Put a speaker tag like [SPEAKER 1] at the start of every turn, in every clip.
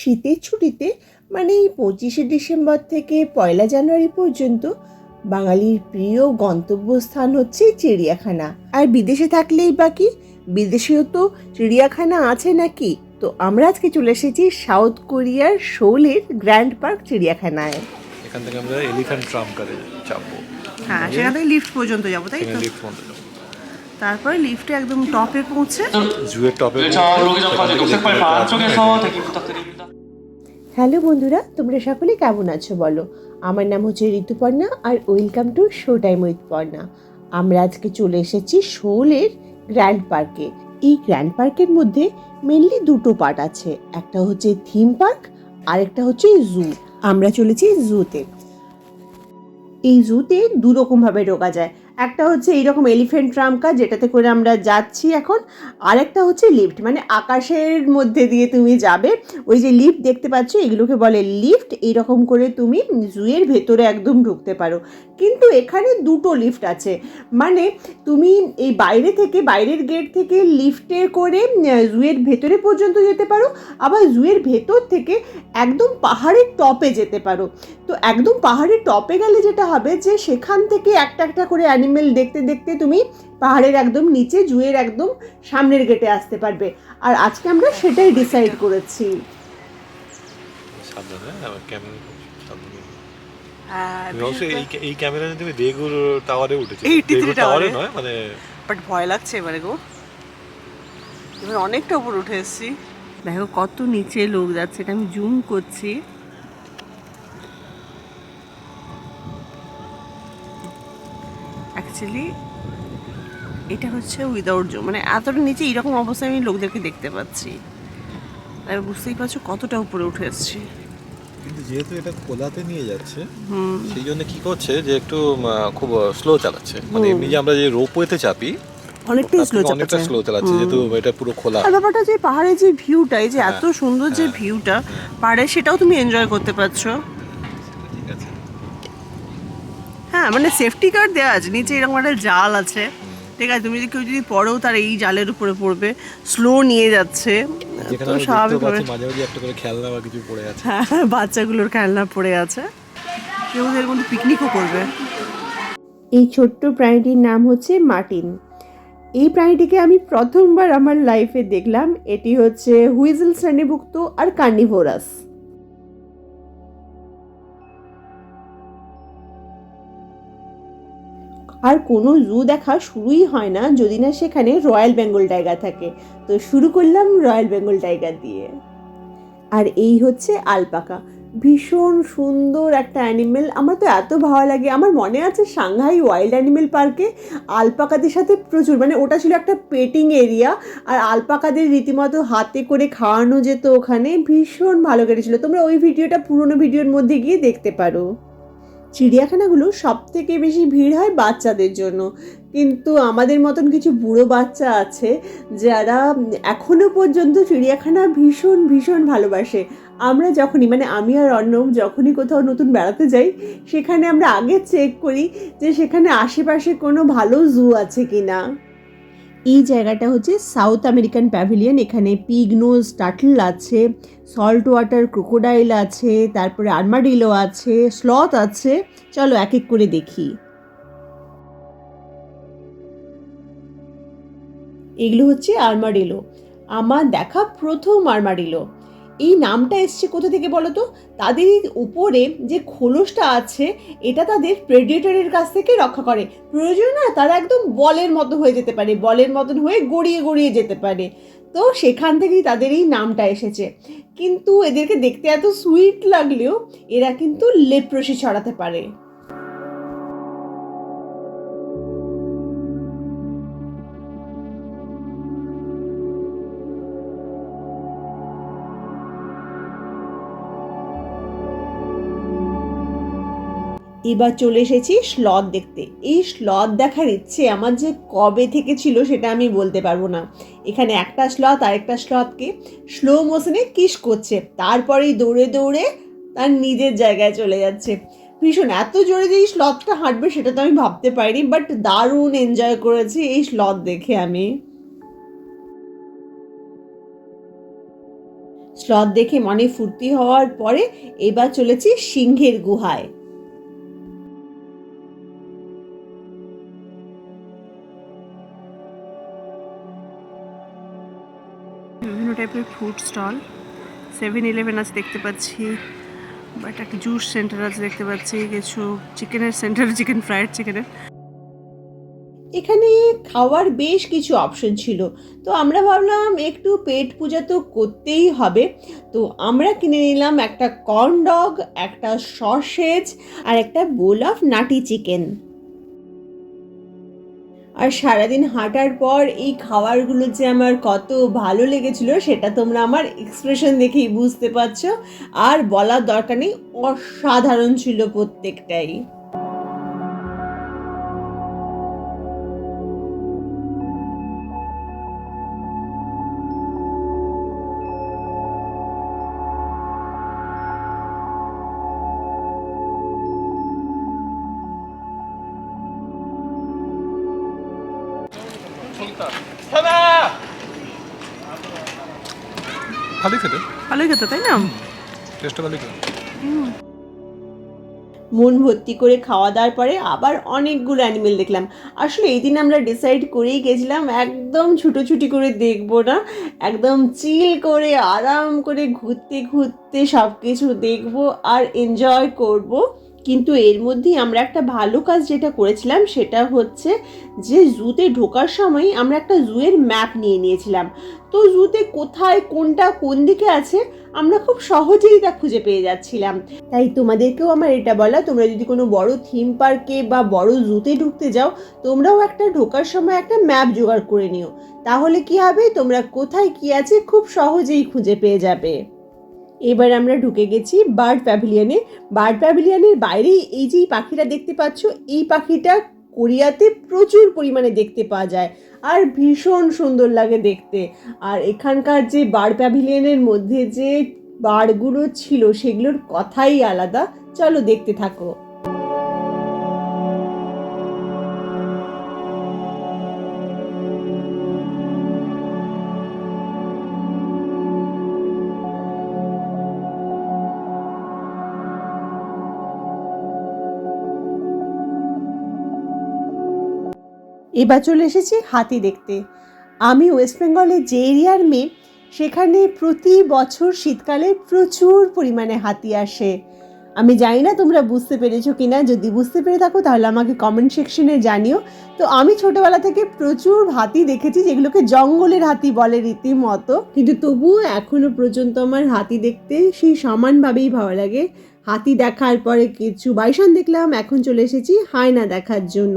[SPEAKER 1] শীতের ছুটিতে মানে এই পঁচিশে ডিসেম্বর থেকে পয়লা জানুয়ারি পর্যন্ত বাঙালির প্রিয় গন্তব্যস্থান হচ্ছে চিড়িয়াখানা। আর বিদেশে থাকলেই বাকি বিদেশেও তো চিড়িয়াখানা আছে নাকি? তো আমরা আজকে চলে এসেছি সাউথ কোরিয়ার শোলের গ্র্যান্ড পার্ক চিড়িয়াখানায়।
[SPEAKER 2] এখান থেকে আমরা এলিফ্যান্ট ট্রাম কারে চাপবো
[SPEAKER 1] হ্যাঁ সেখান থেকে লিফট পর্যন্ত যাব তাই তো?
[SPEAKER 2] লিফট পর্যন্ত যাব।
[SPEAKER 1] তারপরে লিফটে একদম টপে পৌঁছে
[SPEAKER 2] জুয়ের টপে
[SPEAKER 1] হ্যালো বন্ধুরা তোমরা সকলে কেমন আছো বলো? আমার নাম হচ্ছে ঋতুপর্ণা আর welcome to show time with Parna আমরা আজকে চলে এসেছি শোলের গ্র্যান্ড পার্কে এই গ্র্যান্ড পার্কের মধ্যে মেনলি দুটো পার্ট আছে। একটা হচ্ছে থিম পার্ক আরেকটা হচ্ছে জু আমরা চলেছি জুতে এই জুতে দু রকমভাবে ঢোকা যায়। একটা হচ্ছে এইরকম এলিফেন্ট ট্রামকা যেটাতে করে আমরা যাচ্ছি এখন। আরেকটা হচ্ছে লিফট মানে আকাশের মধ্যে দিয়ে তুমি যাবে। ওই যে লিফট দেখতে পাচ্ছ, এগুলোকে বলে লিফট এইরকম করে তুমি জুয়ের ভেতরে একদম ঢুকতে পারো। কিন্তু এখানে দুটো লিফট আছে। মানে তুমি এই বাইরে থেকে, বাইরের গেট থেকে লিফটে করে জুয়ের ভেতরে পর্যন্ত যেতে পারো। আবার জুয়ের ভেতর থেকে একদম পাহাড়ের টপে যেতে পারো। তো একদম পাহাড়ের টপে গেলে যেটা হবে যে সেখান থেকে একটা একটা করে অ্যানিমেল দেখতে দেখতে তুমি পাহাড়ের একদম নিচে জুয়ের একদম সামনের গেটে আসতে পারবে। আর আজকে আমরা সেটাই ডিসাইড করেছি।
[SPEAKER 2] সাবধানে
[SPEAKER 1] হ্যাঁ,
[SPEAKER 2] এই ক্যামেরা তুমি টাওয়ারে উঠেছো। টাওয়ারে? নয় মানে
[SPEAKER 1] বাট ভয় লাগছে এবারে গো। এবার অনেকটা উপর উঠে এসেছি। দেখো কত নিচে লোক যাচ্ছে এটা আমি জুম করছি। অ্যাকচুয়ালি এটা হচ্ছে উইদাউট জুম মানে এতটা নিচে এরকম অবস্থায় আমি লোকদেরকে দেখতে পাচ্ছি। তাই বুঝতেই পারছ কতটা উপরে উঠে এসেছি।
[SPEAKER 2] কিন্তু যেহেতু এটা খোলাতে নিয়ে যাচ্ছে
[SPEAKER 1] হুম।
[SPEAKER 2] সেই জন্য কি করছে যে একটু খুব স্লো চালাচ্ছে। মানে এমনি যে আমরা যে রোপওয়েতে চাপি
[SPEAKER 1] অনেকটাই স্লো
[SPEAKER 2] অনেকটা
[SPEAKER 1] চালাচ্ছে
[SPEAKER 2] স্লো চালাচ্ছে যেহেতু এটা পুরো খোলা।
[SPEAKER 1] আর ব্যাপারটা যে পাহাড়ের যে ভিউটা এই যে এত
[SPEAKER 2] হ্যাঁ,
[SPEAKER 1] সুন্দর যে
[SPEAKER 2] হ্যাঁ,
[SPEAKER 1] ভিউটা পাহাড়ে সেটাও তুমি এনজয় করতে পারছ। হ্যাঁ মানে সেফটি গার্ড দেওয়া আছে। নিচে এরকম একটা জাল আছে। ঠিক আছে তুমি যদি কেউ যদি পড়েও তার এই জালের উপরে পড়বে স্লো নিয়ে যাচ্ছে। তো স্বাভাবিকভাবে
[SPEAKER 2] মাঝে মাঝে একটা করে খেলনা বা কিছু পড়ে আছে।
[SPEAKER 1] হ্যাঁ বাচ্চাগুলোর খেলনা পড়ে আছে। কেউ এর মধ্যে পিকনিকও করবে। এই ছোট্ট প্রাণীটির নাম হচ্ছে মার্টিন। এই প্রাণীটিকে আমি প্রথমবার আমার লাইফে দেখলাম। এটি হচ্ছে হুইজেল শ্রেণীভুক্ত আর কার্নিভোরাস। আর কোনো জু দেখা শুরুই হয় না যদি না সেখানে রয়্যাল বেঙ্গল টাইগার থাকে। তো শুরু করলাম রয়্যাল বেঙ্গল টাইগার দিয়ে। আর এই হচ্ছে আলপাকা ভীষণ সুন্দর একটা অ্যানিমেল আমার তো এত ভালো লাগে। আমার মনে আছে সাংহাই ওয়াইল্ড অ্যানিমেল পার্কে আলপাকাদের সাথে প্রচুর। মানে ওটা ছিল একটা পেটিং এরিয়া আর আলপাকাদের রীতিমতো হাতে করে খাওয়ানো যেত ওখানে। ভীষণ ভালো কেটেছিল। তোমরা ওই ভিডিওটা পুরনো ভিডিওর মধ্যে গিয়ে দেখতে পারো। চিড়িয়াখানাগুলো সব থেকে বেশি ভিড় হয় বাচ্চাদের জন্য। কিন্তু আমাদের মতন কিছু বুড়ো বাচ্চা আছে, যারা এখনও পর্যন্ত চিড়িয়াখানা ভীষণ ভীষণ ভালোবাসে। আমরা যখনই মানে আমি আর অর্ণব যখনই কোথাও নতুন বেড়াতে যাই, সেখানে আমরা আগে চেক করি যে সেখানে আশেপাশে কোনো ভালো জু আছে কি না এই জায়গাটা হচ্ছে সাউথ আমেরিকান প্যাভিলিয়ন। এখানে পিগনোজ টাটল আছে সল্ট ওয়াটার ক্রোকোডাইল আছে, তারপরে আর্মাডিলো আছে স্লথ আছে। চলো এক এক করে দেখি। এগুলো হচ্ছে আর্মাডিলো আমার দেখা প্রথম আর্মাডিলো এই নামটা এসছে কোথা থেকে বলো তো তাদের উপরে যে খোলসটা আছে, এটা তাদের প্রেডিয়েটরের কাছ থেকে রক্ষা করে। প্রয়োজন না তারা একদম বলের মতো হয়ে যেতে পারে, বলের মতন হয়ে গড়িয়ে গড়িয়ে যেতে পারে। তো সেখান থেকেই তাদের এই নামটা এসেছে। কিন্তু এদেরকে দেখতে এত সুইট লাগলেও এরা কিন্তু লেপ্রসি ছড়াতে পারে। এবার চলে এসেছি স্লথ দেখতে। এই স্লথ দেখার ইচ্ছে আমার যে কবে থেকে ছিল সেটা আমি বলতে পারব না। এখানে একটা স্লথ আরেকটা স্লথকে স্লো মোশনে কিস করছে। তারপরেই দৌড়ে দৌড়ে তার নিজের জায়গায় চলে যাচ্ছে। ভীষণ, এত জোরে যে এই স্লথটা হাঁটবে সেটা তো আমি ভাবতে পারিনি বাট দারুণ এনজয় করেছি এই স্লথ দেখে আমি। স্লথ দেখে মনে ফুর্তি হওয়ার পরে এবার চলেছি সিংহের গুহায়।
[SPEAKER 3] ফুড স্টল সেভেন ইলেভেন আছে দেখতে পাচ্ছি, বাট একটা জুস সেন্টার আছে দেখতে পাচ্ছি, কিছু চিকেনের সেন্টার, চিকেন ফ্রাইড চিকেনের।
[SPEAKER 1] এখানে খাওয়ার বেশ কিছু অপশন ছিল। তো আমরা ভাবলাম একটু পেট পূজা তো করতেই হবে। তো আমরা কিনে নিলাম একটা কর্ন ডগ একটা সসেজ আর একটা বোল অফ নাটি চিকেন আর সারাদিন হাঁটার পর এই খাবারগুলো যে আমার কত ভালো লেগেছিল, সেটা তোমরা আমার এক্সপ্রেশন দেখেই বুঝতে পারছ। আর বলার দরকার নেই, অসাধারণ ছিল প্রত্যেকটাই।
[SPEAKER 2] ভালোই খেতে।
[SPEAKER 3] ভালোই খেতে তাই না?
[SPEAKER 2] টেস্টটা ভালোই খেতে।
[SPEAKER 1] মন ভর্তি করে খাওয়া দাওয়ার পরে আবার অনেকগুলো অ্যানিমেল দেখলাম। আসলে এই দিন আমরা ডিসাইড করেই গেছিলাম একদম ছুটোছুটি করে দেখব না। একদম চিল করে আরাম করে ঘুরতে ঘুরতে সব কিছু দেখব আর এনজয় করব। কিন্তু এর মধ্যেই আমরা একটা ভালো কাজ যেটা করেছিলাম সেটা হচ্ছে যে জুতে ঢোকার সময় আমরা একটা জুয়ের ম্যাপ নিয়ে নিয়েছিলাম। তো জুতে কোথায় কোনটা কোন দিকে আছে আমরা খুব সহজেই তা খুঁজে পেয়ে যাচ্ছিলাম। তাই তোমাদেরকেও আমার এটা বলা, তোমরা যদি কোনো বড় থিম পার্কে বা বড় জুতে ঢুকতে যাও, তোমরাও একটা ঢোকার সময় একটা ম্যাপ জোগাড় করে নিও। তাহলে কি হবে? তোমরা কোথায় কি আছে খুব সহজেই খুঁজে পেয়ে যাবে। এবার আমরা ঢুকে গেছি বার্ড প্যাভিলিয়নে। বার্ড প্যাভিলিয়নের বাইরেই এই যে পাখিটা দেখতে পাচ্ছ, এই পাখিটা কোরিয়াতে প্রচুর পরিমাণে দেখতে পাওয়া যায় আর ভীষণ সুন্দর লাগে দেখতে। আর এখানকার যে বার্ড প্যাভিলিয়নের মধ্যে যে বারগুলো ছিল, সেগুলোর কথাই আলাদা। চলো দেখতে থাকো। এবার চলে এসেছি হাতি দেখতে। আমি ওয়েস্ট বেঙ্গলের যে এরিয়ার মেয়ে, সেখানে প্রতি বছর শীতকালে প্রচুর পরিমাণে হাতি আসে। আমি জানি না তোমরা বুঝতে পেরেছ কিনা, যদি বুঝতে পেরে থাকো তাহলে আমাকে কমেন্ট সেকশনে জানিও। তো আমি ছোটোবেলা থেকে প্রচুর হাতি দেখেছি, যেগুলোকে জঙ্গলের হাতি বলে রীতিমতো। কিন্তু তবুও এখনও পর্যন্ত আমার হাতি দেখতে সেই সমানভাবেই ভালো লাগে। হাতি দেখার পরে কিছু বাইসন দেখলাম, এখন চলে এসেছি হায়না দেখার জন্য।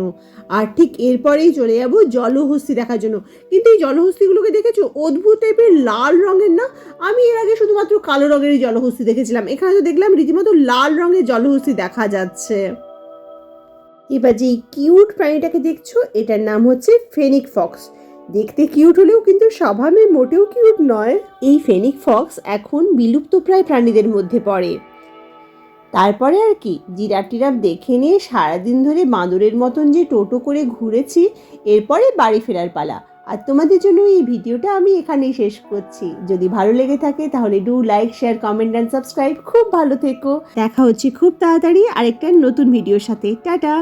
[SPEAKER 1] আর ঠিক এরপরেই চলে যাব জলহস্তি দেখার জন্য। কিন্তু এই জলহস্তিগুলোকে দেখেছ? অদ্ভুত টাইপের লাল রঙের না? আমি এর আগে শুধুমাত্র কালো রঙেরই জলহস্তি দেখেছিলাম। এখানে তো দেখলাম রীতিমতো লাল রঙের জলহস্তি দেখা যাচ্ছে। এবার যে কিউট প্রাণীটাকে দেখছ, এটার নাম হচ্ছে ফেনিক ফক্স। দেখতে কিউট হলেও কিন্তু স্বভাবে মোটেও কিউট নয়। এই ফেনিক ফক্স এখন বিলুপ্তপ্রায় প্রাণীদের মধ্যে পড়ে। তারপরে আর কি জিরাফ টিরাফ দেখে নিয়ে সারাদিন ধরে বাঁদরের মতন যে টোটো করে ঘুরেছি, এরপরে বাড়ি ফেরার পালা। আর তোমাদের জন্য এই ভিডিওটা আমি এখানেই শেষ করছি। যদি ভালো লেগে থাকে তাহলে do like share comment and subscribe খুব ভালো থেকো। দেখা হচ্ছে খুব তাড়াতাড়ি আরেকটা নতুন ভিডিওর সাথে। টাটা!